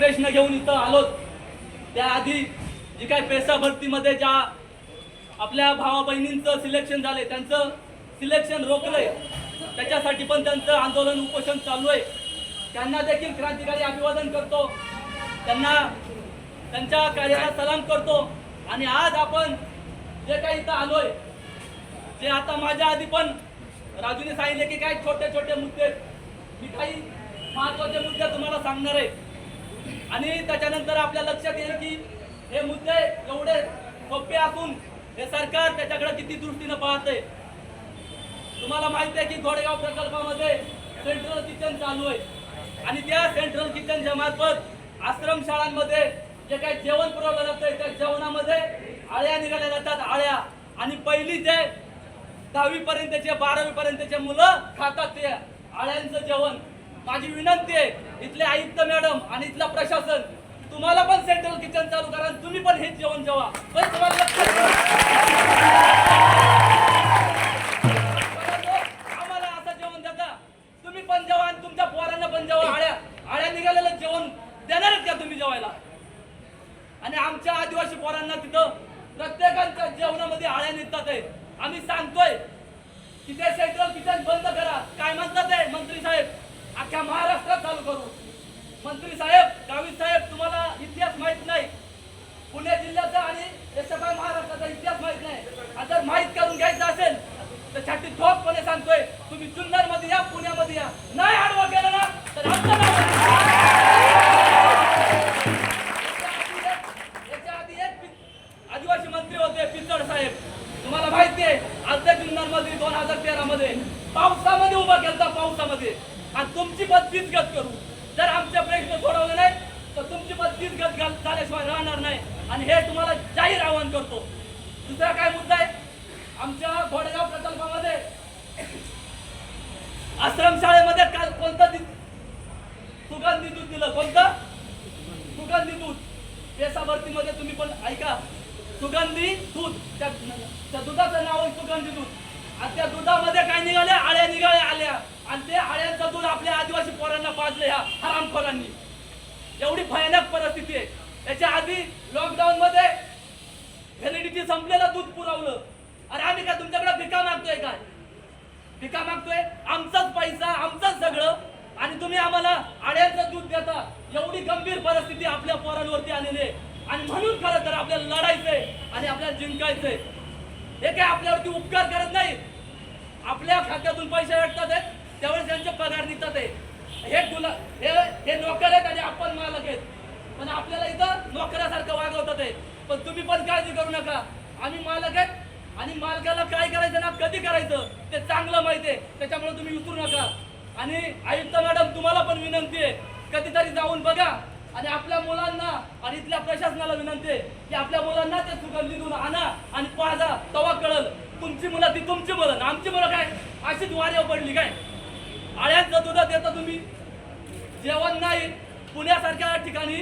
प्रश्न घेऊन इथं आलो त्याआधी जी काय पेसा भरतीमध्ये ज्या आपल्या भावा बहिणींचं सिलेक्शन झाले त्यांचं सिलेक्शन रोखलंय. त्याच्यासाठी पण त्यांचं आंदोलन उपोषण चालू आहे. त्यांना देखील क्रांतिकारी अभिवादन करतो. त्यांना त्यांच्या कार्याला सलाम करतो. आणि आज आपण जे काही इथं आलोय जे आता माझ्या आधी पण राजूने सांगितले की काय छोटे छोटे मुद्दे मी काही महत्त्वाचे मुद्दे तुम्हाला सांगणार आहे. आणि त्याच्यानंतर आपल्या लक्षात येईल की हे मुद्दे एवढे सोपे असून हे सरकार त्याच्याकडे किती दृष्टीनं पाहते तुम्हाला माहिती आहे की घोडेगाव प्रकल्पामध्ये सेंट्रल किचन चालू आहे. आणि त्या सेंट्रल किचनच्या मार्फत आश्रम शाळांमध्ये जे काही जेवण पुरवलं जातं त्या जेवणामध्ये आळ्या निघाल्या जातात आळ्या. आणि पहिली जे दहावी पर्यंतचे बारावी पर्यंतचे मुलं खातात ते आळ्यांचं जेवण. माझी विनंती आहे इथले आयुक्त मॅडम आणि इथलं प्रशासन तुम्हाला पण सेंट्रल किचन चालू करा आणि तुम्ही पण हेच जेवण जेवा. पण तुम्हाला आम्हाला असं जेवण देता. तुम्ही पण जेवा आणि तुमच्या पोरांना पण जेवा. आळ्या आळ्या निघालेलं जेवण देणारच का तुम्ही जेवायला? आणि आमच्या आदिवासी पोरांना तिथं प्रत्येकाच्या जेवणामध्ये आळ्या निघतात आहे. आम्ही सांगतोय की ते सेंट्रल किचन बंद करा. काय म्हणतात अख्ख्या महाराष्ट्रात चालू करू. मंत्री साहेब गावी साहेब तुम्हाला इतिहास माहीत नाही. पुणे जिल्ह्याचा आणि याच्यापाय महाराष्ट्राचा इतिहास माहीत नाही. आणि जर माहीत करून घ्यायचं असेल तर छाती ठोकपणे सांगतोय तुम्ही जुन्नरमध्ये या पुण्यामध्ये या. नाही आडवा गेलं ना तर आमचं याच्या आधी एक आदिवासी मंत्री होते पिचड साहेब. तुम्हाला माहिती आहे आजच्या जुन्नरमध्ये दोन हजार तेरा मध्ये पावसामध्ये उभा केलता पावसामध्ये. आणि तुमची बदलीच गत करू. जर आमचे प्रश्न सोडवले नाही तर तुमची बदलीच गत झाल्याशिवाय राहणार नाही. आणि हे तुम्हाला जाहीर आवाहन करतो. दुसरा काय मुद्दा आहे? आमच्या घोडेगाव प्रकल्पामध्ये आश्रमशाळेमध्ये काल कोणतं सुगंधी दूध दिलं? कोणतं? सुगंधी दूध. पेसा भरतीमध्ये तुम्ही पण ऐका. सुगंधी दूध. त्या त्या दुधाचं नाव आहे सुगंधी दूध. आणि त्या दुधामध्ये काय निघाल्या आळ्या निघाल्या आल्या. आणि ते आळ्यांचा दूध आपल्या आदिवासी पोरांना पाजलं ह्या हरामखोरांनी. एवढी भयानक परिस्थिती आहे. याच्या आधी लॉकडाऊन मध्ये व्हॅलिडिटी संपलेलं दूध पुरवलं. अरे आम्ही काय तुमच्याकडे भिका मागतोय काय? भिका मागतोय? आमचाच पैसा आमचंच सगळं. आणि तुम्ही आम्हाला आड्यांचं दूध देता. एवढी गंभीर परिस्थिती आपल्या पोरांवरती आलेली आहे. आणि म्हणून खरं तर आपल्याला लढायचंय आणि आपल्याला जिंकायचंय. हे काय आपल्यावरती उपकार करत नाही? आपल्या खात्यातून पैसे भेटतात आहेत पगार हे गुला हे हे नोकर आहेत आणि आपण मालक आहेत. पण आपल्याला इथं नोकरासारखं वागवतात आहे पण तुम्ही पण काळजी करू नका. आम्ही मालक आहेत आणि मालकाला काय करायचं ना कधी करायचं ते चांगलं माहिती आहे. त्याच्यामुळे तुम्ही विसरू नका. आणि आयुक्त मॅडम तुम्हाला पण विनंती आहे. कधीतरी जाऊन बघा. आणि आपल्या मुलांना आणि इथल्या प्रशासनाला विनंती आहे की आपल्या मुलांना ते सुगंधीतून आणा आणि पाहा तवा कळल. तुमची मुलं ती तुमची मुलं. आमची मुलं काय? अशीच वाऱ्यावर पडली काय? आळ्यांचं दुधात देता तुम्ही. जेवण नाही. पुण्यासारख्या ठिकाणी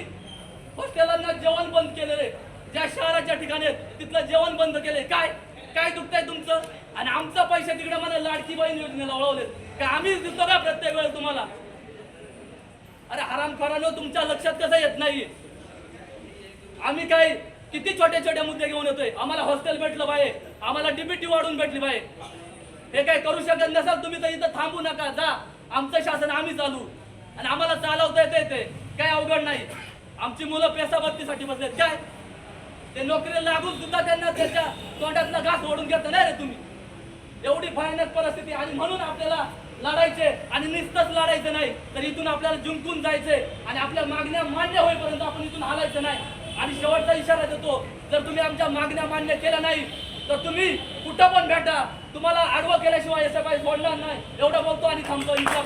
हॉस्टेलांना जेवण बंद केलेले. ज्या शहराच्या ठिकाणी आहेत तिथलं जेवण बंद केलंय काय? काय दुखतंय तुमचं? आणि आमचं पैसे तिकडे मला लाडकी बहीण योजनेला वळवले. काय आम्ही देतो का प्रत्येक वेळेस तुम्हाला? अरे हरामखोरानो तुमच्या लक्षात कसं येत नाही आम्ही काय किती छोटे छोटे मुद्दे घेऊन येतोय? आम्हाला हॉस्टेल भेटलं पाहिजे. आम्हाला डीबीटी वाढून भेटली पाहिजे. हे काय करू शकत नसाल तुम्ही तर इथं थांबू नका जा. आमचं शासन आम्ही चालू. आणि आम्हाला चालवता येते ते. काय अवघड नाही. आमची मुलं पेसाबत्तीसाठी बसलेत. काय? ते नोकरीला लागून सुद्धा त्यांना त्याच्या तोंडातला घास ओढून घेत नाही रे तुम्ही. एवढी भयानक परिस्थिती. आणि म्हणून आपल्याला लढायचे आणि निस्तच लढायचं नाही. तर इथून आपल्याला जिंकून जायचे आणि आपल्या मागण्या मान्य होईपर्यंत आपण इथून हालायचं नाही. आणि शेवटचा इशारा देतो जर तुम्ही आमच्या मागण्या मान्य केल्या नाही तर तुम्ही कुठं पण भेटा. तुम्हाला आडवं केल्याशिवाय याचं काही सोडणार नाही. एवढं बोलतो आणि थांबतो. इथला